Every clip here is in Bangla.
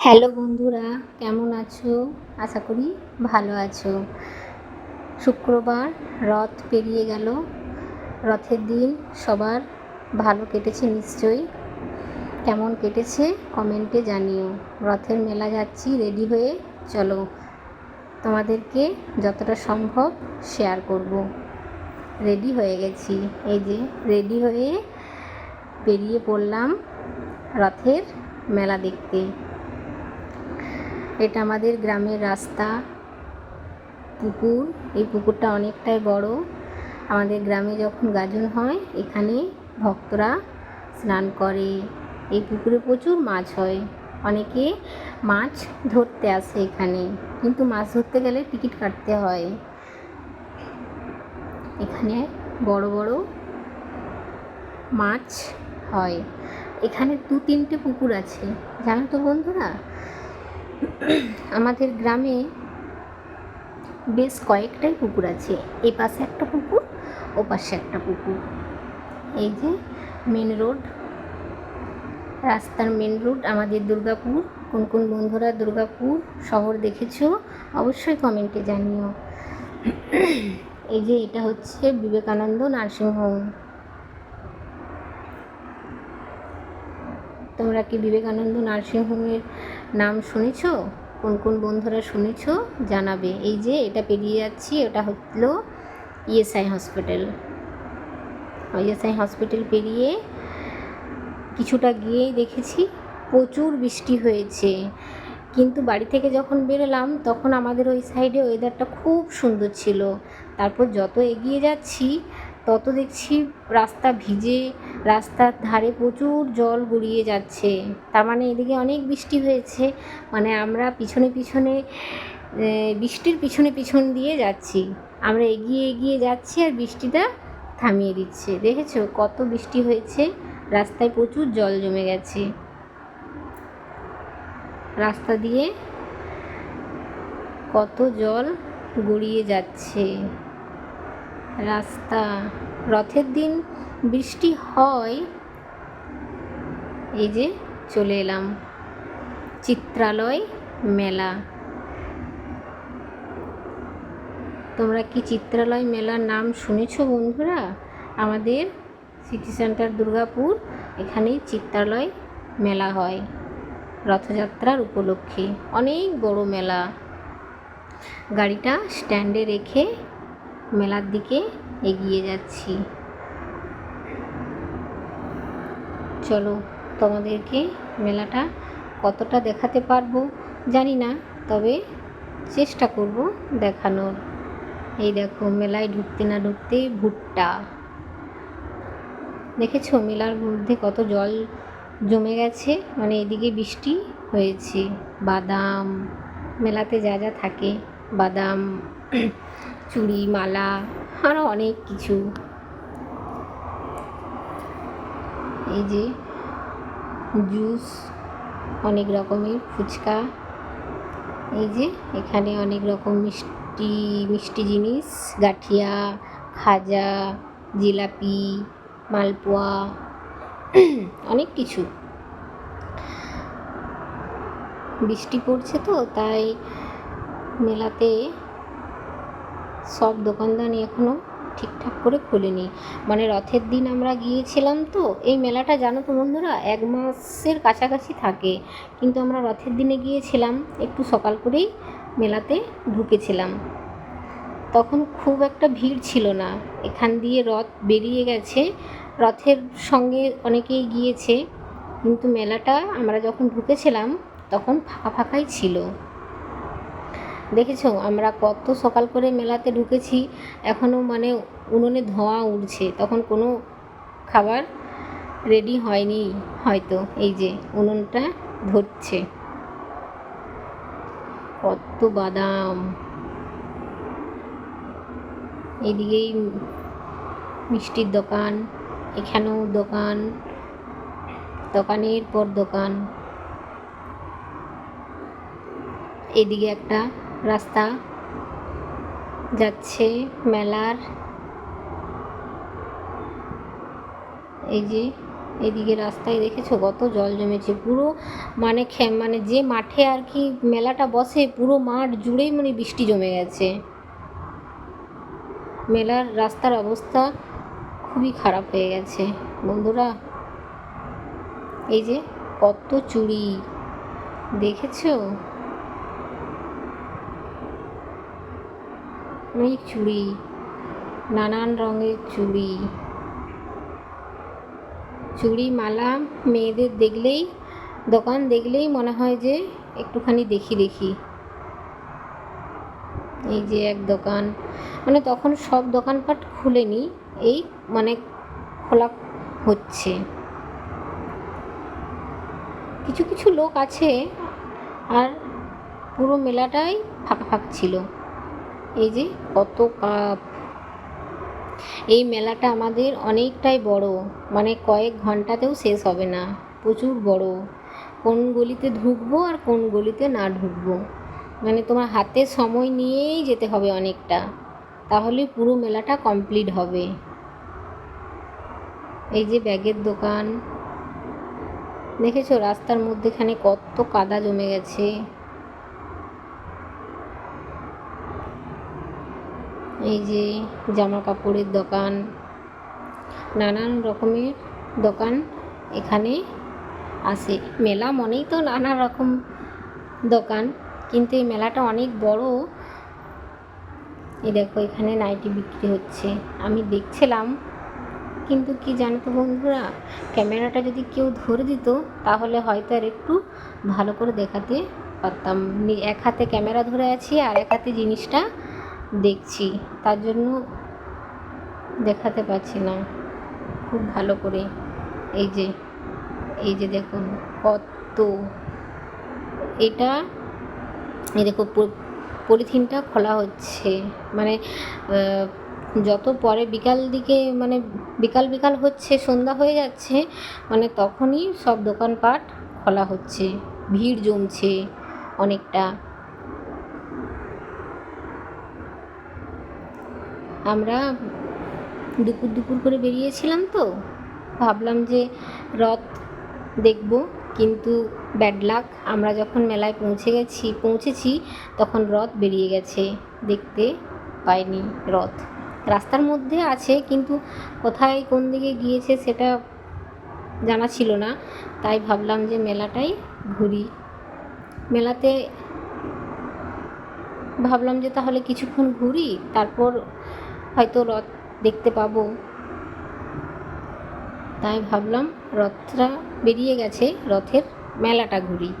হ্যালো বন্ধুরা, কেমন আছো? আশা করি ভালো আছো। শুক্রবার, রথ পেরিয়ে গেল। রথের দিন সবার ভালো কেটেছে নিশ্চয়ই। কেমন কেটেছে কমেন্টে জানিও। রথের মেলা যাচ্ছি, রেডি হয়ে চলো। তোমাদেরকে যতটা সম্ভব শেয়ার করব। রেডি হয়ে গেছি। এই যে, রেডি হয়ে বেরিয়ে পড়লাম রথের মেলা দেখতে। এটা আমাদের গ্রামের রাস্তা, পুকুর। এই পুকুরটা অনেকটাই বড়। আমাদের গ্রামে যখন গাজন হয়, এখানে ভক্তরা স্নান করে। এই পুকুরে প্রচুর মাছ হয়। অনেকে মাছ ধরতে আসে এখানে, কিন্তু মাছ ধরতে গেলে টিকিট কাটতে হয়। এখানে বড় বড় মাছ হয়। এখানে দু তিনটে পুকুর আছে। জানো তো বন্ধুরা? আমাদের গ্রামে বেশ কয়েকটাই পুকুর আছে। এই পাশে একটা পুকুর, ও পাশে একটা পুকুর। এই যে মেন রোড রাস্তার মেন রোড আমাদের দুর্গাপুর। কোন কোন বন্ধুরা দুর্গাপুর শহর দেখেছ, অবশ্যই কমেন্টে জানিও। এই যে এটা হচ্ছে বিবেকানন্দ নার্সিংহোম তোমরা কি বিবেকানন্দ নার্সিংহোমের নাম শুনেছ? কোন কোন বন্ধুরা শুনেছ? জানাবে। এই যে, এটা পেরিয়ে যাচ্ছি ওটা হলো ইএসআই হসপিটাল ইএসআই হসপিটাল পেরিয়ে কিছুটা গিয়েই দেখেছি, প্রচুর বৃষ্টি হয়েছে। কিন্তু বাড়ি থেকে যখন বেরোলাম, তখন আমাদের ওই সাইডে ওয়েদারটা খুব সুন্দর ছিল। তারপর যত এগিয়ে যাচ্ছি, তত দেখছি রাস্তা ভিজে রাস্তার ধারে প্রচুর জল গড়িয়ে যাচ্ছে। তার মানে এদিকে অনেক বৃষ্টি হয়েছে। মানে আমরা পিছনে পিছনে বৃষ্টির পিছনে পিছন দিয়ে যাচ্ছি। আমরা এগিয়ে এগিয়ে যাচ্ছি আর বৃষ্টিটা থামিয়ে দিচ্ছে। দেখেছ কত বৃষ্টি হয়েছে? রাস্তায় প্রচুর জল জমে গেছে। রাস্তা দিয়ে কত জল গড়িয়ে যাচ্ছে। রাস্তা রথের দিন বৃষ্টি হয়, এই যে চলে এলাম চিত্রালয় মেলা। তোমরা কি চিত্রালয় মেলার নাম শুনেছ বন্ধুরা? আমাদের সিটি সেন্টার দুর্গাপুর, এখানেই চিত্রালয় মেলা হয়, রথযাত্রার উপলক্ষে। অনেক বড় মেলা। গাড়িটা স্ট্যান্ডে রেখে মেলার দিকে এগিয়ে যাচ্ছি। চলো, তোমাদেরকে মেলাটা কতটা দেখাতে পারব জানি না, তবে চেষ্টা করব দেখানোর। এই দেখো, মেলায় ঢুকতে না ঢুকতে ভুট্টা। দেখেছ, মেলার মধ্যে কত জল জমে গেছে? মানে এদিকে বৃষ্টি হয়েছে। বাদাম, মেলাতে যা যা থাকে। বাদাম, চুড়ি, মালা আরও অনেক কিছু। এই যে জুস, অনেক রকমের ফুচকা। এই যে এখানে অনেক রকম মিষ্টি মিষ্টি জিনিস, গাঠিয়া, খাজা, জিলাপি, মালপোয়া, অনেক কিছু। বৃষ্টি পড়ছে তো, তাই মেলাতে সব দোকানদানি এখনও ঠিকঠাক করে খোলেনি। মানে রথের দিন আমরা গিয়েছিলাম তো, এই মেলাটা জানো তো বন্ধুরা, এক মাসের কাছাকাছি থাকে। কিন্তু আমরা রথের দিনে গিয়েছিলাম, একটু সকাল করেই মেলাতে ঢুকেছিলাম। তখন খুব একটা ভিড় ছিল না। এখান দিয়ে রথ বেরিয়ে গেছে। রথের সঙ্গে অনেকেই গিয়েছে। কিন্তু মেলাটা আমরা যখন ঢুকেছিলাম, তখন ফাঁকা ফাঁকাই ছিল। দেখেছ? আমরা কত সকাল করে মেলাতে ঢুকেছি এখনও মানে উনুনে ধোঁয়া উঠছে। তখন কোনো খাবার রেডি হয়নি হয়তো, এই যে উনুনটা ধরছে। কত বাদাম। এদিকেই মিষ্টির দোকান, এখানেও দোকান, দোকানের পর দোকান। এদিকে একটা রাস্তা যাচ্ছে মেলার। এই যে এদিকে রাস্তায় দেখেছ কত জল জমেছে, পুরো মানে মানে যে মাঠে আর কি মেলাটা বসে পুরো মাঠ জুড়েই মানে বৃষ্টি জমে গেছে। মেলার রাস্তার অবস্থা খুবই খারাপ হয়ে গেছে। বন্ধুরা, এই যে কত চুড়ি দেখেছ? অনেক চুড়ি, নানান রঙের চুড়ি। চুড়ি মালা মেয়েদের দেখলেই, দোকান দেখলেই মনে হয় যে একটুখানি দেখি দেখি। এই যে এক দোকান। মানে তখন সব দোকানপাট খুলেনি, এই মানে খোলা হচ্ছে। কিছু কিছু লোক আছে, আর পুরো মেলাটাই ফাঁকা ফাঁক ছিল। এই যে কত কাপ। এই মেলাটা আমাদের অনেকটাই বড়। মানে কয়েক ঘন্টাতেও শেষ হবে না। প্রচুর বড়। কোন গলিতে ঢুকবো আর কোন গলিতে না ঢুকবো। মানে তোমার হাতে সময় নিয়েই যেতে হবে অনেকটা। তাহলে পুরো মেলাটা কমপ্লিট হবে। এই যে ব্যাগের দোকান। দেখেছ রাস্তার মধ্যেখানে কত কাদা জমে গেছে। এই যে জামা কাপড়ের দোকান, নানান রকমের দোকান এখানে আসে মেলা মনেই তো নানা রকম দোকান, কিন্তু এই মেলাটা অনেক বড়। এই দেখো, এখানে নাইটি বিক্রি হচ্ছে। আমি দেখছিলাম, কিন্তু কি জানো তো বন্ধুরা, ক্যামেরাটা যদি কেউ ধরে দিত, তাহলে হয়তো আর একটু ভালো করে দেখাতে পারতাম। এক হাতে ক্যামেরা ধরে আছি আর এক হাতে জিনিসটা দেখছি। তার জন্য দেখাতে পারছি না। খুব ভালো করে। এই যে এই যে দেখুন, কত। এটা, এই দেখো পলিথিনটা খোলা হচ্ছে। মানে যত পরে বিকাল দিকে মানে বিকাল বিকাল হচ্ছে, সন্ধ্যা হয়ে যাচ্ছে মানে তখনই সব দোকানপাট খোলা হচ্ছে। ভিড় জমছে অনেকটা। আমরা দুপুর দুপুর করে বেরিয়েছিলাম তো। ভাবলাম যে রথ দেখব, কিন্তু ব্যাড লাক আমরা যখন মেলায় পৌঁছে গেছি, পৌঁছেছি, তখন রথ বেরিয়ে গেছে। দেখতে পাইনি রথ। রাস্তার মধ্যে আছে, কিন্তু কোথায় কোন দিকে গিয়েছে সেটা জানা ছিল না। তাই ভাবলাম যে মেলাটাই ঘুরি। মেলাতে ভাবলাম যে তাহলে কিছুক্ষণ ঘুরি, তারপর হয়তো রথ দেখতে পাবো। তাই ভাবলাম রথটা বেরিয়ে গেছে রথের মেলাটা ঘুরি।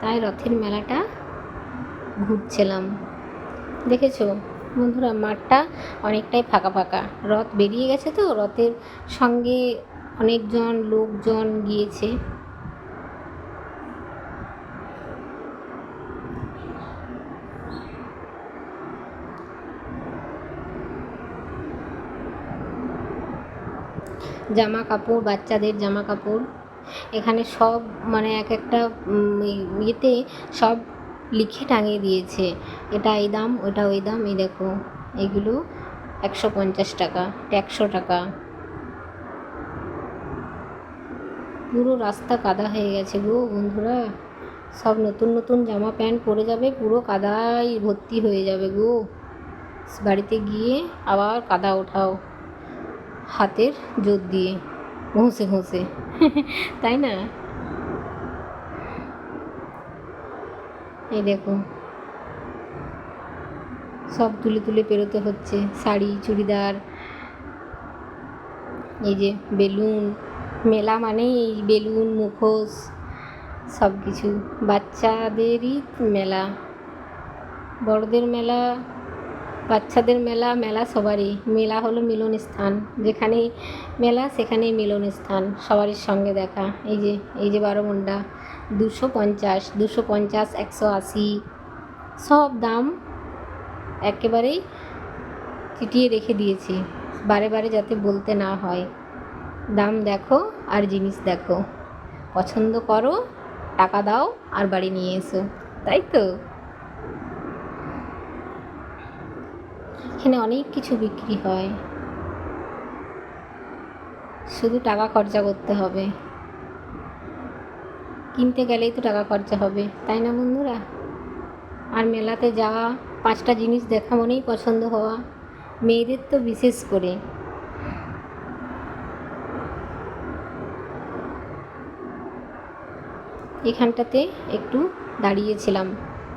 তাই রথের মেলাটা ঘুরছিলাম। দেখেছ বন্ধুরা, মাঠটা অনেকটাই ফাঁকা ফাঁকা। রথ বেরিয়ে গেছে তো, রথের সঙ্গে অনেকজন লোকজন গিয়েছে। জামা কাপড় বাচ্চাদের জামা কাপড় এখানে সব মানে এক একটা ইয়েতে সব লিখে টাঙিয়ে দিয়েছে। এটা এই দাম ওটা ওই দাম, এই দেখো, এগুলো একশো পঞ্চাশ টাকা একশো টাকা। পুরো রাস্তা কাদা হয়ে গেছে গো বন্ধুরা। সব নতুন নতুন জামা প্যান্ট পরে যাবে, পুরো কাদায় ভর্তি হয়ে যাবে গো। বাড়িতে গিয়ে আবার কাদা ওঠাও। হাতের জোর দিয়ে ঘষে ঘষে। তাই না? এই দেখো। সব তুলে তুলে পেরোতে হচ্ছে। শাড়ি, চুড়িদার, এই যে বেলুন, মেলা মানেই এই বেলুন, মুখোশ সব কিছু বাচ্চাদেরই মেলা। বড়দের মেলা বাচ্চাদের মেলা মেলা সবারই। মেলা হলো মিলন স্থান। যেখানেই মেলা, সেখানেই মিলন স্থান। সবারই সঙ্গে দেখা। এই যে এই যে বারো মুন্ডা, দুশো পঞ্চাশ দুশো পঞ্চাশ, একশো আশি। সব দাম একেবারেই চিটিয়ে রেখে দিয়েছি। বারে বারে যাতে বলতে না হয়। দাম দেখো আর জিনিস দেখো। পছন্দ করো, টাকা দাও আর বাড়ি নিয়ে এসো। তাই তো? এখানে অনেক কিছু বিক্রি হয়। শুধু টাকা খরচা করতে হবে। কিনতে গেলেই তো টাকা খরচা হবে, তাই না বন্ধুরা? আর মেলাতে যাওয়া, পাঁচটা জিনিস দেখা মনেই পছন্দ হওয়া, মেয়েদের তো বিশেষ করে। এখানটাতে একটু দাঁড়িয়েছিলাম।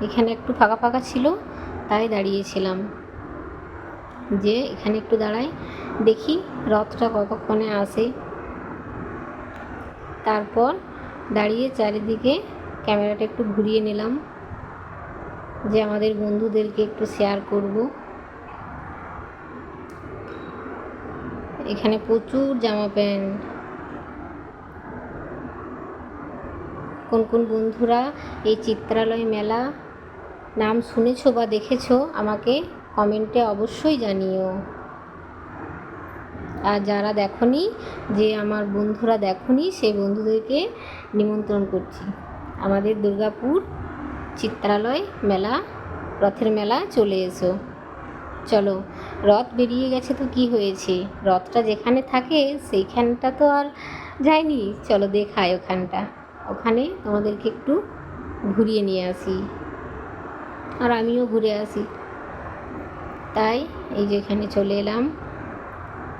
এখানে একটু ফাঁকা ফাঁকা ছিল, তাই দাঁড়িয়েছিলাম। যে এখানে একটু দাঁড়াই, দেখি রথটা কতক্ষণে আসে। তারপর দাঁড়িয়ে চারিদিকে ক্যামেরাটা একটু ঘুরিয়ে নিলাম, যে আমাদের বন্ধুদেরকে একটু শেয়ার করব। এখানে প্রচুর জামা প্যান্ট। কোন কোন বন্ধুরা এই চিত্রালয় মেলা নাম শুনেছো বা দেখেছ আমাকে? কমেন্টে অবশ্যই জানিও। আর যারা দেখনি, যে আমার বন্ধুরা দেখনি, সেই বন্ধুদেরকে নিমন্ত্রণ করছি। আমাদের দুর্গাপুর চিত্রালয় মেলা, রথের মেলা চলে এসো। চলো, রথ বেরিয়ে গেছে তো কি হয়েছে? রথটা যেখানে থাকে, সেইখানটা তো আর যায়নি। চলো দেখায় ওখানটা। ওখানে তোমাদেরকে একটু ঘুরিয়ে নিয়ে আসি। আর আমিও ঘুরে আসি। তাই এই যে এখানে চলে এলাম।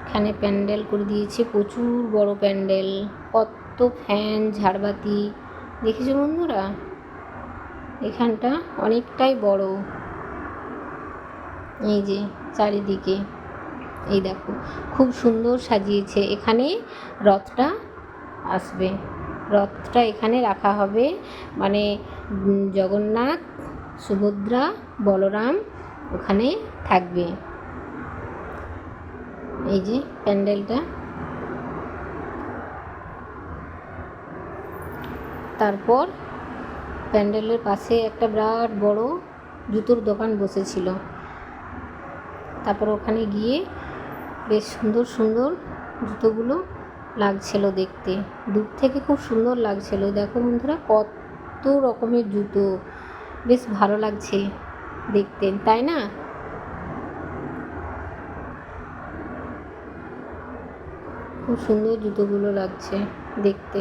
এখানে প্যান্ডেল করে দিয়েছে, প্রচুর বড় প্যান্ডেল। কত ফ্যান, ঝাড়বাতি। দেখেছ বন্ধুরা? এখানটা অনেকটাই বড়। এই যে চারিদিকে। এই দেখো, খুব সুন্দর সাজিয়েছে। এখানে রথটা আসবে। রথটা এখানে রাখা হবে। মানে জগন্নাথ, সুভদ্রা, বলরাম ওখানে থাকবে। এই যে প্যান্ডেলটা। তারপর প্যান্ডেলের পাশে একটা বিরাট বড় জুতোর দোকান বসেছিল। তারপর ওখানে গিয়ে বেশ সুন্দর সুন্দর জুতোগুলো লাগছিল দেখতে। দূর থেকে খুব সুন্দর লাগছিল। দেখো বন্ধুরা, কত রকমের জুতো। বেশ ভালো লাগছে। দেখতে তাই না? খুব সুন্দর জুতোগুলো লাগছে দেখতে।